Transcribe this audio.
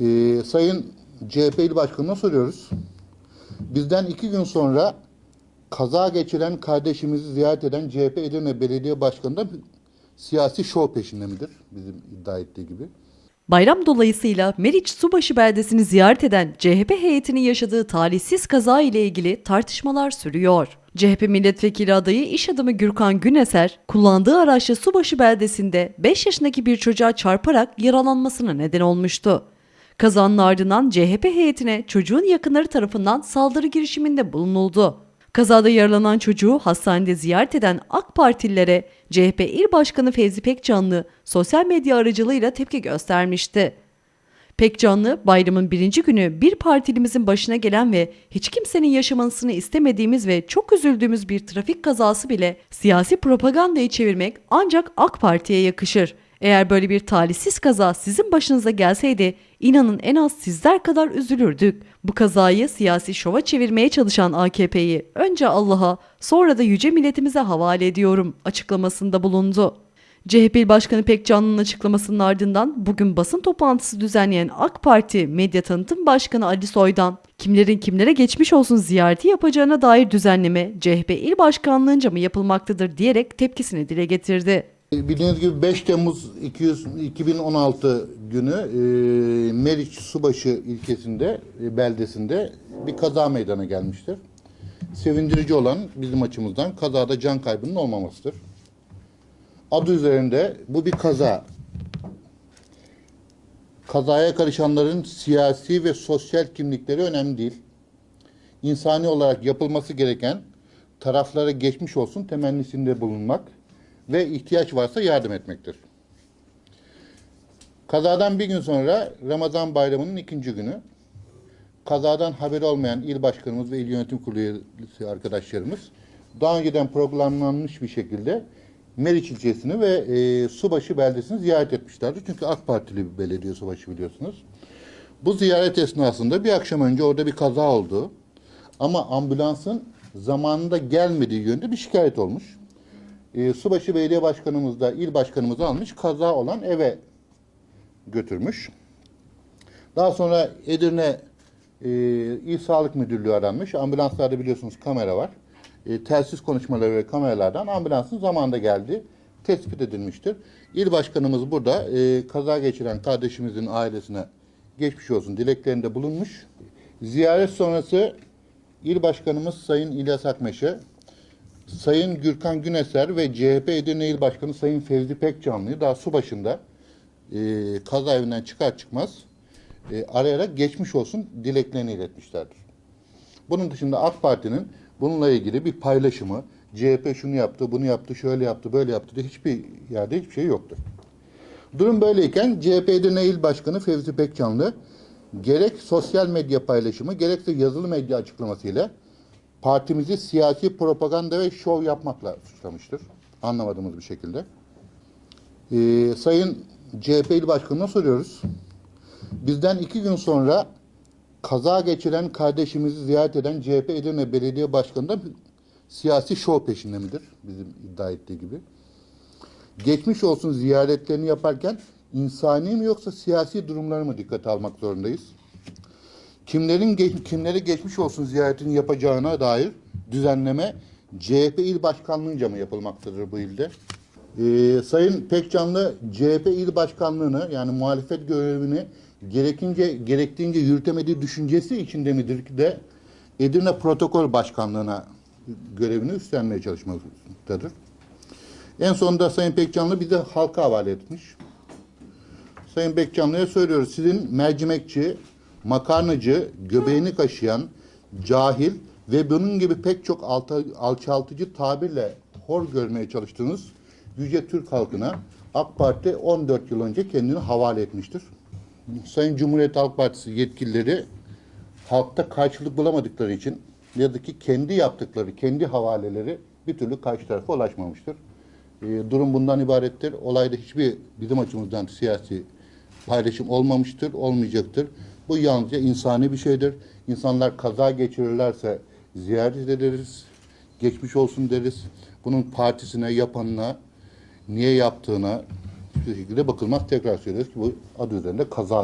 Ee, Sayın CHP İl Başkanı'na soruyoruz. Bizden iki gün sonra kaza geçiren kardeşimizi ziyaret eden CHP Edirne Belediye Başkanı da siyasi şov peşinde midir? Bizim iddia ettiği gibi. Bayram dolayısıyla Meriç Subaşı beldesini ziyaret eden CHP heyetinin yaşadığı talihsiz kaza ile ilgili tartışmalar sürüyor. CHP milletvekili adayı iş adamı Gürkan Güneser, kullandığı araçla Subaşı beldesinde 5 yaşındaki bir çocuğa çarparak yaralanmasına neden olmuştu. Kazanın ardından CHP heyetine çocuğun yakınları tarafından saldırı girişiminde bulunuldu. Kazada yaralanan çocuğu hastanede ziyaret eden AK Partililere CHP İl Başkanı Fevzi Pekcanlı sosyal medya aracılığıyla tepki göstermişti. Pekcanlı, bayramın birinci günü bir partilimizin başına gelen ve hiç kimsenin yaşamasını istemediğimiz ve çok üzüldüğümüz bir trafik kazası bile siyasi propagandayı çevirmek ancak AK Parti'ye yakışır. Eğer böyle bir talihsiz kaza sizin başınıza gelseydi inanın en az sizler kadar üzülürdük. Bu kazayı siyasi şova çevirmeye çalışan AKP'yi önce Allah'a sonra da yüce milletimize havale ediyorum açıklamasında bulundu. CHP Başkanı Pekcanlı'nın açıklamasının ardından bugün basın toplantısı düzenleyen AK Parti Medya Tanıtım Başkanı Ali Soydan, kimlerin kimlere geçmiş olsun ziyareti yapacağına dair düzenleme CHP İl Başkanlığınca mı yapılmaktadır diyerek tepkisini dile getirdi. Bildiğiniz gibi 5 Temmuz 200, 2016 günü e, Meriç Subaşı ilçesinde, e, beldesinde bir kaza meydana gelmiştir. Sevindirici olan bizim açımızdan kazada can kaybının olmamasıdır. Adı üzerinde bu bir kaza. Kazaya karışanların siyasi ve sosyal kimlikleri önemli değil. İnsani olarak yapılması gereken taraflara geçmiş olsun temennisinde bulunmak ve ihtiyaç varsa yardım etmektir. Kazadan bir gün sonra Ramazan bayramının ikinci günü kazadan haberi olmayan il başkanımız ve il yönetim kurulu üyesi arkadaşlarımız daha önceden programlanmış bir şekilde Meriç ilçesini ve e, Subaşı beldesini ziyaret etmişlerdi. Çünkü AK Partili bir belediye Subaşı biliyorsunuz. Bu ziyaret esnasında bir akşam önce orada bir kaza oldu. Ama ambulansın zamanında gelmediği yönde bir şikayet olmuş. E, Subaşı Belediye Başkanımız da il başkanımız almış kaza olan eve götürmüş. Daha sonra Edirne e, İl Sağlık Müdürlüğü aranmış. Ambulanslarda biliyorsunuz kamera var. E, telsiz konuşmaları ve kameralardan ambulansın zamanında geldi tespit edilmiştir. İl başkanımız burada e, kaza geçiren kardeşimizin ailesine geçmiş olsun dileklerinde bulunmuş. Ziyaret sonrası İl Başkanımız Sayın İlyas Akmeşe, Sayın Gürkan Güneser ve CHP Edirne İl Başkanı Sayın Fevzi Pekcanlı'yı daha su başında e, kaza evinden çıkar çıkmaz e, arayarak geçmiş olsun dileklerini iletmişlerdir. Bunun dışında AK Parti'nin bununla ilgili bir paylaşımı, CHP şunu yaptı, bunu yaptı, şöyle yaptı, böyle yaptı diye hiçbir yerde hiçbir şey yoktur. Durum böyleyken CHP Edirne İl Başkanı Fevzi Pekcanlı gerek sosyal medya paylaşımı gerekse yazılı medya açıklamasıyla partimizi siyasi propaganda ve şov yapmakla suçlamıştır. Anlamadığımız bir şekilde. Ee, Sayın CHP İl Başkanı'na soruyoruz. Bizden iki gün sonra kaza geçiren kardeşimizi ziyaret eden CHP Edirne Belediye Başkanı da siyasi şov peşinde midir? Bizim iddia ettiği gibi. Geçmiş olsun ziyaretlerini yaparken insani mi yoksa siyasi durumları mı dikkate almak zorundayız? Kimlerin geç, kimleri geçmiş olsun ziyaretini yapacağına dair düzenleme CHP il başkanlığınca mı yapılmaktadır bu ilde? Ee, Sayın Pekcanlı CHP il başkanlığını yani muhalefet görevini gerekince gerektiğince yürütemediği düşüncesi içinde midir de Edirne Protokol Başkanlığı'na görevini üstlenmeye çalışmaktadır. En sonunda Sayın Pekcanlı bize halka havale etmiş. Sayın Bekcanlı'ya söylüyoruz. Sizin mercimekçi, makarnacı, göbeğini kaşıyan, cahil ve bunun gibi pek çok alta, alçaltıcı tabirle hor görmeye çalıştığınız yüce Türk halkına AK Parti 14 yıl önce kendini havale etmiştir. Sayın Cumhuriyet Halk Partisi yetkilileri halkta karşılık bulamadıkları için ne yazık ki kendi yaptıkları, kendi havaleleri bir türlü karşı tarafa ulaşmamıştır. Ee, durum bundan ibarettir. Olayda hiçbir bizim açımızdan siyasi paylaşım olmamıştır, olmayacaktır. Bu yalnızca insani bir şeydir. İnsanlar kaza geçirirlerse ziyaret ederiz, geçmiş olsun deriz. Bunun partisine, yapanına, niye yaptığına hiçbir şekilde bakılmaz. Tekrar söylüyoruz ki bu adı üzerinde kazadır.